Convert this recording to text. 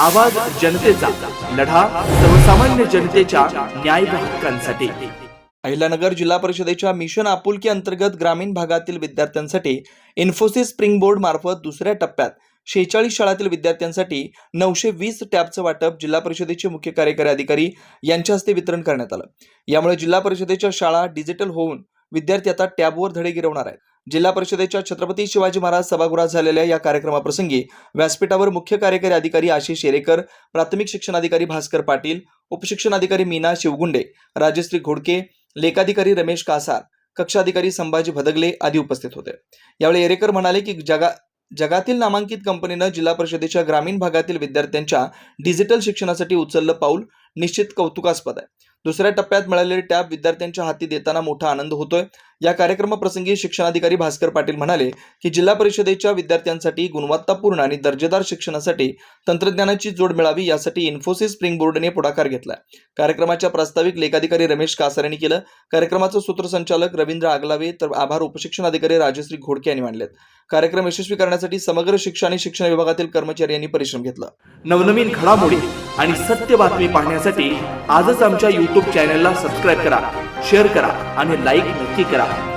आवाज जनतेचा लढा सर्वसामान्य जनतेच्या न्याय हक्कांसाठी. अहिल्यानगर जिल्हा परिषदेच्या मिशन आपुलकी अंतर्गत ग्रामीण भागातील विद्यार्थ्यांसाठी इन्फोसिस स्प्रिंग बोर्ड मार्फत दुसऱ्या टप्प्यात शेहेचाळीस शाळातील विद्यार्थ्यांसाठी नऊशे वीस टॅबचं वाटप जिल्हा परिषदेचे मुख्य कार्यकारी अधिकारी यांच्या हस्ते वितरण करण्यात आलं. यामुळे जिल्हा परिषदेच्या शाळा डिजिटल होऊन विद्यार्थी आता टॅबवर धडे गिरवणार आहेत. जिल्हा परिषदेच्या छत्रपती शिवाजी महाराज सभागृहात झालेल्या या कार्यक्रमाप्रसंगी व्यासपीठावर मुख्य कार्यकारी अधिकारी आशिष शेरेकर प्राथमिक शिक्षणाधिकारी भास्कर पाटील उपशिक्षणाधिकारी मीना शिवगुंडे राजश्री घोडके लेखाधिकारी रमेश कासार कक्षाधिकारी संभाजी भदगले आदी उपस्थित होते. यावेळी एरेकर म्हणाले की जगा जगातील नामांकित कंपनीनं जिल्हा परिषदेच्या ग्रामीण भागातील विद्यार्थ्यांच्या डिजिटल शिक्षणासाठी उचललं पाऊल निश्चित कौतुकास्पद आहे. दुसऱ्या टप्प्यात मिळालेले टॅब विद्यार्थ्यांच्या हाती देताना मोठा आनंद होतोय. या कार्यक्रमाप्रसंगी शिक्षणाधिकारी भास्कर पाटील म्हणाले की जिल्हा परिषदेच्या विद्यार्थ्यांसाठी गुणवत्तापूर्ण आणि दर्जेदार शिक्षणासाठी तंत्रज्ञानाची जोड मिळावी यासाठी इन्फोसिस स्प्रिंग बोर्डने पुढाकार घेतला. कार्यक्रमाच्या प्रास्ताविक लेखाधिकारी रमेश कासार यांनी केलं. कार्यक्रमाचं सूत्रसंचालक रवींद्र आगलावे तर आभार उपशिक्षणाधिकारी राजश्री घोडके यांनी मांडलेत. कार्यक्रम यशस्वी करण्यासाठी समग्र शिक्षण आणि शिक्षण विभागातील कर्मचारी यांनी परिश्रम घेतला. नवनवीन घडामोडी आणि सत्य बातमी पाहण्यासाठी आजच आमच्या युट्यूब चॅनलला सबस्क्राईब करा. शेअर करा आणि लाईक नक्की करा.